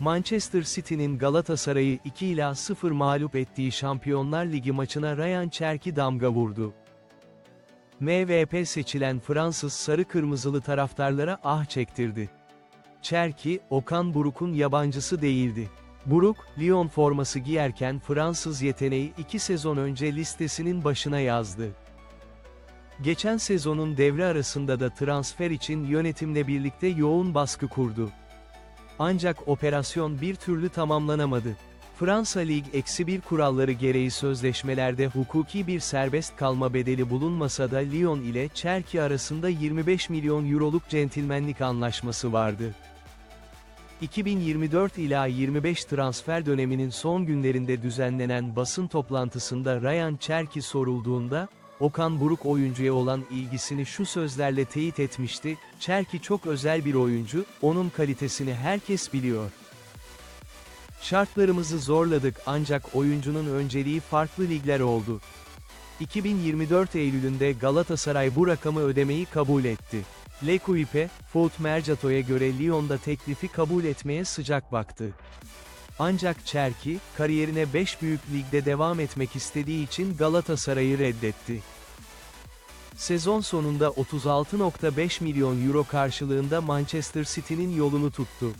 Manchester City'nin Galatasaray'ı 2 ila 0 mağlup ettiği Şampiyonlar Ligi maçına Ryan Cherki damga vurdu. MVP seçilen Fransız sarı kırmızılı taraftarlara ah çektirdi. Cherki, Okan Buruk'un yabancısı değildi. Buruk, Lyon forması giyerken Fransız yeteneği iki sezon önce listesinin başına yazdı. Geçen sezonun devre arasında da transfer için yönetimle birlikte yoğun baskı kurdu. Ancak operasyon bir türlü tamamlanamadı. Fransa Lig eksi bir kuralları gereği sözleşmelerde hukuki bir serbest kalma bedeli bulunmasa da Lyon ile Cherki arasında 25 milyon euroluk centilmenlik anlaşması vardı. 2024 ila 25 transfer döneminin son günlerinde düzenlenen basın toplantısında Ryan Cherki sorulduğunda, Okan Buruk oyuncuya olan ilgisini şu sözlerle teyit etmişti, Cherki çok özel bir oyuncu, onun kalitesini herkes biliyor. Şartlarımızı zorladık ancak oyuncunun önceliği farklı ligler oldu. 2024 Eylül'ünde Galatasaray bu rakamı ödemeyi kabul etti. L'Equipe, Foot Mercato'ya göre Lyon'da teklifi kabul etmeye sıcak baktı. Ancak Cherki, kariyerine 5 büyük ligde devam etmek istediği için Galatasaray'ı reddetti. Sezon sonunda 36.5 milyon euro karşılığında Manchester City'nin yolunu tuttu.